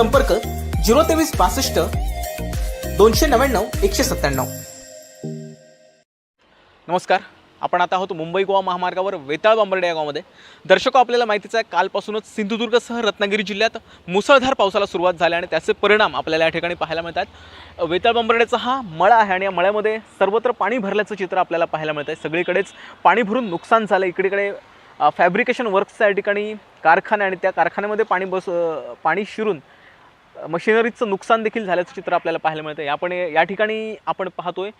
संपर्क झिरो तेवीस बासष्ट दोनशे नव्याण्णव एकशे सत्त्याण्णव. नमस्कार. आपण आता आहोत मुंबई गोवा महामार्गावर वेताळ बांबर्डे या गावामध्ये. दर्शको हो, आपल्याला माहितीच आहे कालपासूनच सिंधुदुर्गसह रत्नागिरी जिल्ह्यात मुसळधार पावसाला सुरुवात झाली आणि त्याचे परिणाम आपल्याला या ठिकाणी पाहायला मिळतात. वेताळ बांबर्ड्याचा हा मळा आहे आणि या मळ्यामध्ये सर्वत्र पाणी भरल्याचं चित्र आपल्याला पाहायला मिळतं आहे सगळीकडेच पाणी भरून नुकसान झालं. इकडीकडे फॅब्रिकेशन वर्क्सच्या या ठिकाणी कारखाने आणि त्या कारखान्यामध्ये पाणी बस पाणी शिरून मशिनरीचं नुकसान देखील झाल्याचं चित्र आपल्याला पाहायला मिळतं आपण या ठिकाणी आपण पाहतोय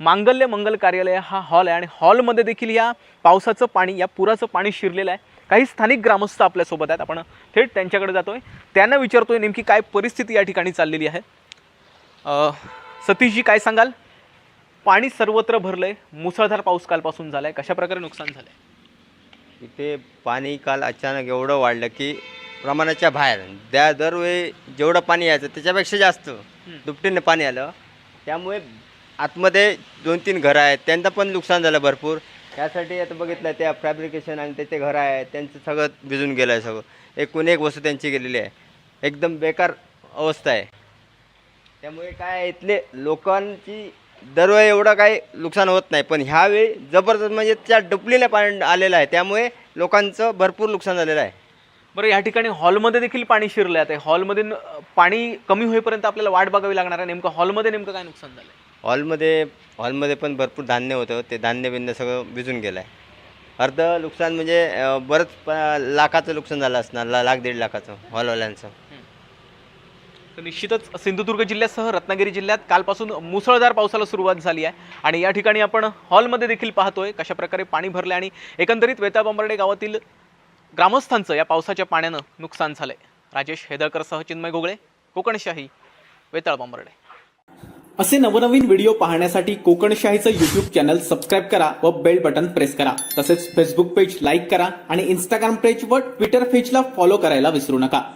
मांगल्य मंगल कार्यालय हा हॉल आहे आणि हॉलमध्ये देखील या पावसाचं पाणी या पुराचं पाणी शिरलेलं आहे. काही स्थानिक ग्रामस्थ आपल्यासोबत आहेत. आपण थेट त्यांच्याकडे जातोय. त्यांना विचारतोय नेमकी काय परिस्थिती या ठिकाणी चाललेली आहे. सतीशजी काय सांगाल? पाणी सर्वत्र भरलंय. मुसळधार पाऊस कालपासून झालाय. कशा प्रकारे नुकसान झालंय? इथे पाणी काल अचानक एवढं वाढलं की प्रमाणाच्या बाहेर. त्या दरवेळी जेवढं पाणी यायचं त्याच्यापेक्षा जास्त दुपटीने पाणी आलं. त्यामुळे आतमध्ये दोन तीन घरं आहेत. त्यांचं पण नुकसान झालं भरपूर. त्यासाठी आता बघितलं त्या फॅब्रिकेशन आणि त्याचे घरं आहेत. त्यांचं सगळं भिजून गेलं आहे सगळं. एकूण एक वस्तू त्यांची गेलेली आहे. एकदम बेकार अवस्था आहे. त्यामुळे काय आहे, इथले लोकांची दरवेळी एवढं काही नुकसान होत नाही. पण ह्यावेळी जबरदस्त म्हणजे त्या डुपलीने पाणी आलेलं आहे. त्यामुळे लोकांचं भरपूर नुकसान झालेलं आहे. बरं या ठिकाणी हॉलमध्ये देखील पाणी शिरलं आहे हॉलमध्ये पाणी कमी होईपर्यंत आपल्याला वाट बघावी लागणार आहे. नेमकं हॉलमध्ये नेमकं काय नुकसान झालंय? हॉलमध्ये हॉलमध्ये पण भरपूर धान्य होतं. ते धान्य बिन्य सगळं भिजून गेलं आहे अर्ध नुकसान म्हणजे बरंच लाखाचं नुकसान झालं असणार. ला- लाख दीड लाखाचं हॉलवाल्यांचं. तर निश्चितच सिंधुदुर्ग जिल्ह्यासह रत्नागिरी जिल्ह्यात कालपासून मुसळधार पावसाला सुरुवात झाली आहे. आणि या ठिकाणी आपण हॉलमध्ये देखील पाहतोय कशा प्रकारे पाणी भरले आणि एकंदरीत वेताळबांबर्डे गावातील ग्रामस्थांचं या पावसाच्या पाण्यानं नुकसान झालंय. राजेश हेदळकरसह चिन्मय गोगळे कोकणशाही वेताळ बांबर्डे. असे नवनवीन व्हिडिओ पाहण्यासाठी कोकणशाहीचं युट्यूब चॅनल सबस्क्राईब करा व बेल बटन प्रेस करा. तसेच फेसबुक पेज लाईक करा आणि इंस्टाग्राम पेज व ट्विटर पेजला फॉलो करायला विसरू नका.